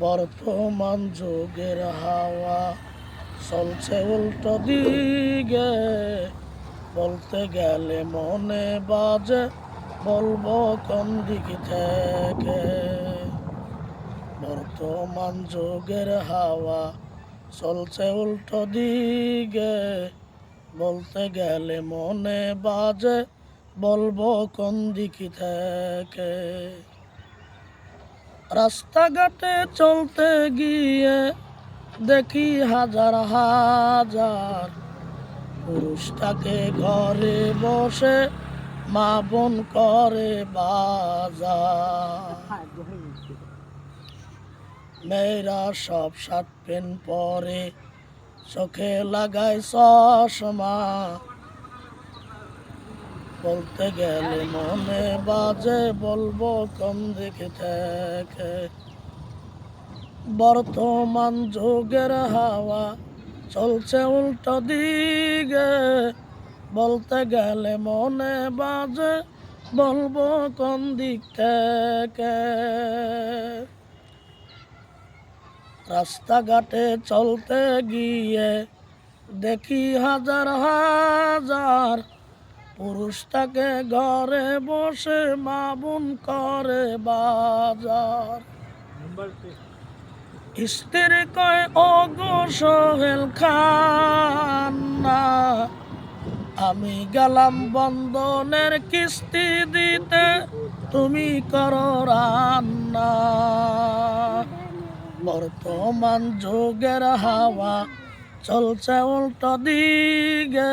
বর্তমান যুগের হাওয়া চলছে উল্টো দিকে। বলতে গেলে মনে বাজে, বলব কোন দিক থেকে? বর্তমান যুগের হাওয়া চলছে উল্টো দিকে। বলতে গেলে মনে বাজে, বলব কোন দিক থেকে? রাস্তাঘাটে চলতে গিয়ে দেখি হাজার হাজার পুরুষটাকে ঘরে বসে মা বোন করে বাজার। মেয়েরা সব শার্ট প্যান্ট পরে চোখে লাগায় চশমা। বলতে গেলে মনে বাজে বলব কম দেখে থেকে। বর্তমান যুগের হাওয়া চলছে উল্টো দিকে। বলতে গেলে মনে বাজে বলব কোন দিক থেকে। রাস্তাঘাটে চলতে গিয়ে দেখি হাজার হাজার পুরুষটাকে ঘরে বসে মা বোন করে বাজার। স্ত্রী কয় ও গো সোহেল খান্না আমি গেলাম বন্ধনের কিস্তি দিতে তুমি করো রান্না। বর্তমান যুগের হাওয়া চলছে উল্টো দিকে।